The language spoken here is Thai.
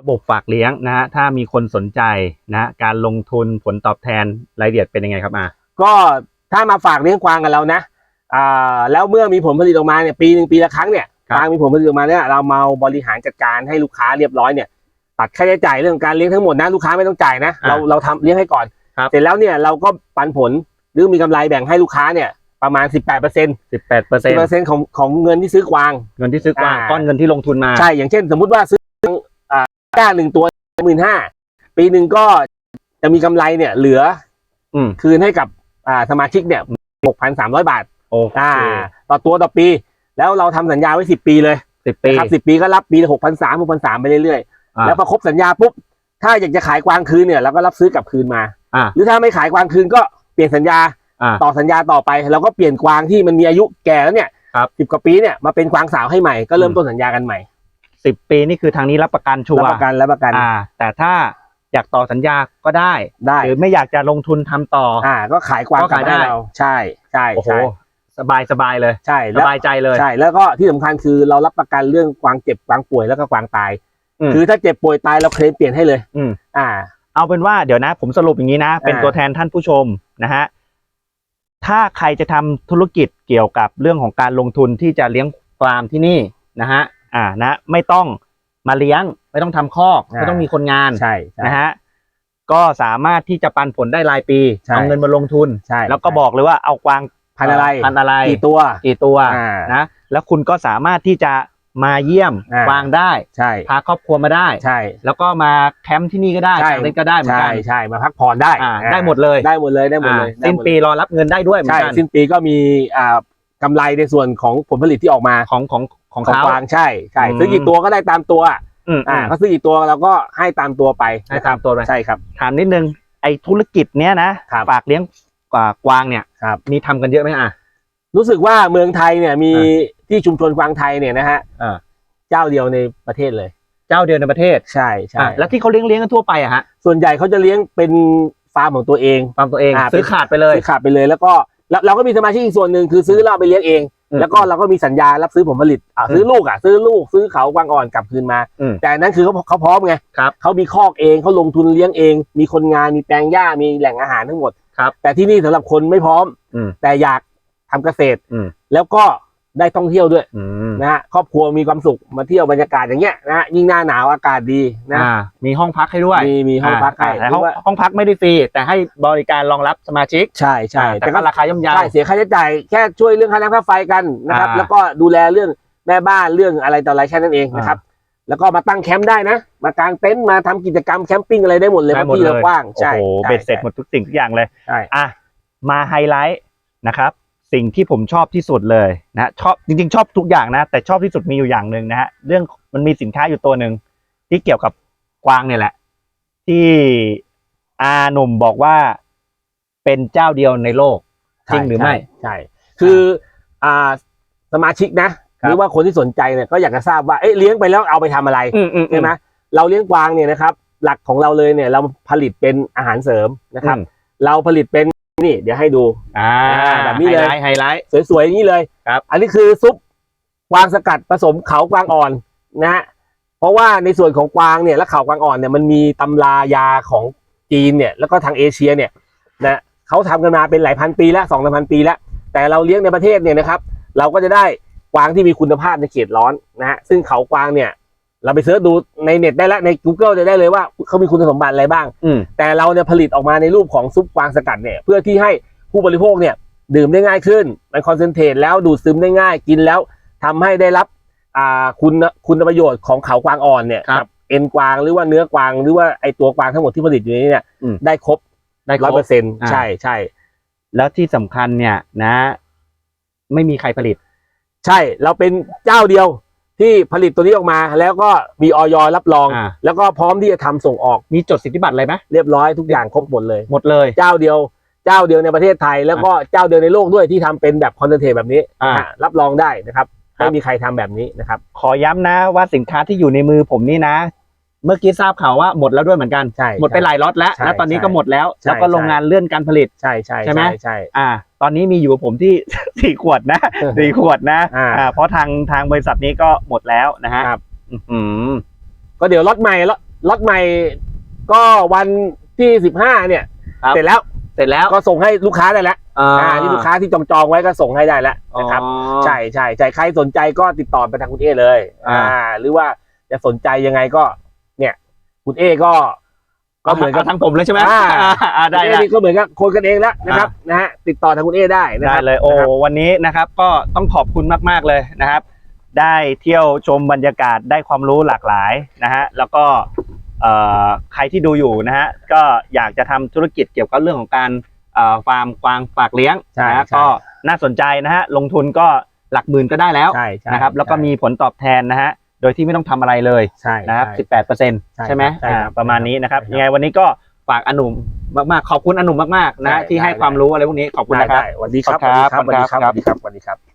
ระบบฝากเลี้ยงนะฮะถ้ามีคนสนใจนะการลงทุนผลตอบแทนรายละเอียดเป็นยังไงครับอาก็ถ้ามาฝากเลี้ยงกวางกับเรานะอ่าแล้วเมื่อมีผลผลิตออกมาเนี่ยปีหนึ่งปีละครั้งเนี่ยกวางมีผลผลิตออกมาเนี่ยเรามาบริหารจัดการให้ลูกค้าเรียบร้อยเนี่ยตัดค่าใช้จ่ายเรื่องการเลี้ยงทั้งหมดนะลูกค้าไม่ต้องจ่ายนะเราเราทำเลี้ยงให้ก่อน เสร็จแล้วเนี่ยเราก็ปันผลหรือมีกำไรแบ่งให้ลูกค้าเนี่ยประมาณ 18%สิบแปดเปอร์เซ็นต์10%ของของเงินที่ซื้อกวาง เงินที่ซื้อกวางอ่าก้อนเงินที่ลงทุนมา ใช่ อย่างเช่นสมมุติว่าซื้อ อ่าก้าหนึ่งตัวหมื่นห้าปีหนึ่งก็จะมีกำไรเนี่ยเหลือ อืมคืนให้กับอ่าสมาชิกเนี่ยหกพันสามร้อยบาทโอเคอ่าต่อตัวต่อปี แล้วเราทำสัญญาไว้สิบปีเลยสิบปีครับสิบปีก็รับปีหกพันสามหกพันสามไปเรื่อยอ่าๆแล้วพอครบสัญญาปุ๊บ ถ้าอยากจะขายกวางคืนเนี่ยเราก็รับซื้อกลับคืนมาอ่าหรือถ้าไม่ขายกวางคืนก็เปลี่ยนสัญญาอ่าต่อสัญญาต่อไปเราก็เปลี่ยนกวางที่มันมีอายุแก่แล้วเนี่ยครับสิบกว่าปีเนี่ยมาเป็นกวางสาวให้ใหม่ก็เริ่มต้นสัญญากันใหม่ สิบปีนี่คือทางนี้รับประกันชัวรับร์ประกันรับประกัน อ่า แต่ถ้าอยากต่อสัญญาก็ได้ ได้ หรือไม่อยากจะลงทุนทำต่ออ อ่า ก็ขายกวางก็ขายกลับให้ได้เรา ใช่ใช่โอ้โหใช่สบายสบายเลย ใช่สแล้วบายใจเลยใช่ แล้วก็ที่สำคัญคือเรารับประกันเรื่องกวางเจ็บกวางป่วยแล้วก็กวางตายอืมคือถ้าเจ็บป่วยตายเราเคลมเปลี่ยนให้เลย อืม อ่า เอาเป็นว่าเดี๋ยวนะ ผมสรุปอย่างนี้นะ เป็นอ่า ตัวแทนท่านผู้ชมนะฮะถ้าใครจะทำธุรกิจเกี่ยวกับเรื่องของการลงทุนที่จะเลี้ยงฟาร์มที่นี่นะฮะ อ่านะไม่ต้องมาเลี้ยง ไม่ต้องทำคอกไม่ต้องมีคนงานใช่ใช่นะฮะก็สามารถที่จะปันผลได้รายปีใช่เอาเงินมาลงทุนใช่แล้วก็บอกเลยว่าเอากวางพันอะไรพันอะไรกี่ตัวกี่ตัวอ่านะแล้วคุณก็สามารถที่จะมาเยี่ยมอ่ากวางได้ใช่พาครอบครัวมาได้ใช่ แล้วก็มาแคมป์ที่นี่ก็ได้ใช่กางเต็นท์ก็ได้เหมือนใช่กันใช่มาพักผ่อนได้อ่าอ่าได้หมดเลยได้หมดเลยได้หมดเลยอ่าได้สิ้นหมดเลยปีรอรับเงินได้ด้วยเหมือนใช่กันสิ้นปีก็มีอ่ากำไรในส่วนของผลผลิตที่ออกมาของของ ของของเขากวางใช่ใช่อืมซื้อกี่ตัวก็ได้ตามตัวอืมอ่าอ่าเขาซื้อกี่ตัวเราก็ให้ตามตัวไปให้ตามตัวไปใช่ครับ ถามนิดนึงไอ้ธุรกิจเนี้ยนะครับฝากเลี้ยงกว่ากวางเนี่ยครับมีทำกันเยอะไหมอะรู้สึกว่าเมืองไทยเนี่ยมีอ่ที่ชุมชนกวางไทยเนี่ยนะฮะอ่าเจ้าเดียวในประเทศเลย เจ้าเดียวในประเทศใช่ใช่อะแล้วที่เขาเลี้ยงเลี้ยงกันทั่วไปอะฮะส่วนใหญ่เขาจะเลี้ยงเป็นฟาร์มของตัวเองฟาร์มตัวเองอ่าซื้อขาดไปเลยซื้อขาดไปเลยแล้วก็แล้วเราก็มีสมาชิกอีกส่วนหนึ่งคือซื้อแล้วเอาไปเลี้ยงเองอืม แล้วก็เราก็มีสัญญารับซื้อผลผลิตอ่าอืมซื้อลูกอะซื้อลูกซื้อเขากวางอ่อนกลับคืนมา อืมแต่อันนั้นคือเขาเขาพร้อมไงครับเขามีคอกเองเขาลงทุนเลี้ยงเอง มีคนงานมีแปลงหญ้ามีแหล่งอาหารทั้งหมด ครับแต่ที่นี่สำหรับคนไม่พร้อม อืมแต่อยากทำเกษตร อืม แล้วก็ ได้ท่องเที่ยวด้วยอืมนะฮะครอบครัวมีความสุขมาเที่ยวบรรยากาศอย่างเงี้ยนะฮะยิ่งหน้าหนาวอากาศดีนะ อ่ามีห้องพักให้ด้วยมีมีห้องพักให้าแต่หรืห้องอว่า ห้องพักไม่ได้ฟรีแต่ให้บริการรองรับสมาชิกใช่ใช่อ่าแต่ก็ราคาย่อมเยา ใช่เสียค่าใช้จ่ายแค่ช่วยเรื่องค่าน้ำค่าไฟกันนะครับ อ่าแล้วก็ดูแลเรื่องแม่บ้านเรื่องอะไรต่ออะไรแค่นั้นเองนะครับ แล้วก็มาตั้งแคมป์ได้นะ มากางเต็นท์มาทำกิจกรรมแคมปิ้งอะไรได้หมดเลยได้เพหมดราะที่เลเรายกว้างใช่โอ้โหใช่เบ็ดเสร็จหมดทุกสิ่งทุกอย่างเลย ใช่ อะ มาไฮไลท์นะครับ สิ่งที่ผมชอบที่สุดเลยนะชอบจริงๆ ชอบทุกอย่างนะ แต่ชอบที่สุดมีอยู่อย่างหนึ่งนะฮะเรื่องมันมีสินค้าอยู่ตัวหนึ่งที่เกี่ยวกับกวางเนี่ยแหละ ที่อาหนุ่มบอกว่าเป็นเจ้าเดียวในโลก จริงหรือไม่ใช่ใช่คืออ่าสมาชิกนะหรือว่าคนที่สนใจเนี่ยก็อยากจะทราบว่าเอ๊ะเลี้ยงไปแล้วเอาไปทำอะไรอืมอืมใช่ไหมเราเลี้ยงกวางเนี่ยนะครับ หลักของเราเลยเนี่ยเราผลิตเป็นอาหารเสริมนะครับ เราผลิตเป็น นี่เดี๋ยวให้ดูอ่าแบบนี้เลยไฮไลท์ไฮไลท์สวยๆอย่างนี้เลยครับ อันนี้คือซุปกวางสกัดผสมเขากวางอ่อนนะฮะเพราะว่าในส่วนของกวางเนี่ยและเขากวางอ่อนเนี่ยมันมีตำรายาของจีนเนี่ยแล้วก็ทางเอเชียเนี่ยนะเขาทำกันมาเป็นหลายพันปีแล้วสองพันปีแล้ว แต่เราเลี้ยงในประเทศเนี่ยนะครับ เราก็จะได้กวางที่มีคุณภาพในเขตร้อนนะฮะซึ่งเขากวางเนี่ย เราไปเสิร์ชดูในเน็ตได้แล้วใน Google จะได้เลยว่าเขามีคุณสมบัติอะไรบ้าง อืมแต่เราเนี่ยผลิตออกมาในรูปของซุปกวางสกัดเนี่ยเพื่อที่ให้ผู้บริโภคเนี่ยดื่มได้ง่ายขึ้น มันคอนเซนเทรตแล้วดูดซึมได้ง่ายกินแล้วทำให้ได้รับอ่าคุณคุณประโยชน์ของเขากวางอ่อนเนี่ยครับกัเอ็นกวางหรือว่าเนื้อกวางหรือว่าไอตัวกวางทั้งหมดที่ผลิตอยู่ในนี้เนี่ยอืม ได้ครบได้คร้รอยบเปอร์เซ็นต์อ่า ใช่ใช่แล้วที่สำคัญเนี่ยนะ ไม่มีใครผลิต ใช่เราเป็นเจ้าเดียว ที่ผลิตตัวนี้ออกมาแล้วก็มีออยรับรอง อ่า แล้วก็พร้อมที่จะทำส่งออกมีจดสิทธิบัตรอะไรไหมเรียบร้อยทุกอย่างครบหมดเลย หมดเลย เจ้าเดียว เจ้าเดียวในประเทศไทย แล้วก็เจ้าเดียวในโลกด้วยที่ทำเป็นแบบคอนเซนเทรตแบบนี้อ่านะฮะรับรองได้นะครับครับไม่มีใครทำแบบนี้นะครับ ขอย้ำนะว่าสินค้าที่อยู่ในมือผมนี่นะ เมื่อกี้ทราบข่าวว่าหมดแล้วด้วยเหมือนกัน ใช่หมดไปหลายล็อตแล้ว ใช่แล้วตอนนี้ก็ใช่หมดแล้ว ใช่ แล้วก็ใช่โรงงานเลื่อนการผลิต ใช่ใช่ใช่ไหม ใช่ อ่า ตอนนี้มีอยู่กับผมที่ สี่ขวดนะเออสี่ขวดนะอ่าอ่า เพราะทางทางบริษัทนี้ก็หมดแล้วนะฮะครับอื้อหือ ก็เดี๋ยวล็อตใหม่ล็อตล็อตใหม่ก็วันที่สิบห้าเนี่ย ครับ เสร็จแล้วเสร็จแล้วก็ส่งให้ลูกค้าได้แล้วอ่าอ่าที่ลูกค้าที่จองจองๆไว้ก็ส่งให้ได้แล้วนะครับ อ๋อ ใช่ใช่ใช่ใครสนใจก็ติดต่อไปทางคุณเอเลย อ่าหรือว่าจะสนใจยังไงก็เนี่ย คุณเอก็ ก็เหมือนกับาทางผมเลยใช่ไหมอ่าอ่าได้คุณเอได้นี่ก็เหมือนกับคนกันเองแล้วนะครับนะฮะติดต่อทางคุณเอได้นะคได้รับเลยโอ้นะครับวันนี้นะครับ ก็ต้องขอบคุณมากๆเลยนะครับ ได้เที่ยวชมบรรยากาศได้ความรู้หลากหลายนะฮะแล้วก็เอ่อใครที่ดูอยู่นะฮะก็อยากจะทำธุรกิจเกี่ยวกับเรื่องของการเอ่อฟาร์มกวางฝากเลี้ยงใช่นะฮะใช่ก็น่าสนใจนะฮะลงทุนก็หลักหมื่นก็ได้แล้วใช่ใช่นะครับ แล้วก็มีผลตอบแทนนะฮะ โดยที่ไม่ต้องทำอะไรเลยใช่นะครับใช่18เปอร์เซ็นต์ใช่ใช่ไหมใช่ครับอ่าประมาณนี้นะครับใช่ครับยังไงวันนี้ก็ฝากอนุมมากๆขอบคุณอนุมมากๆนะได้ที่ให้ได้ความรู้อะไรพวกนี้ขอบคุณได้นะครับได้สวัสดีครับขอบคุณครับสวัสดีครับขสอบคุณครับวัสดีครับสวัสดีครับ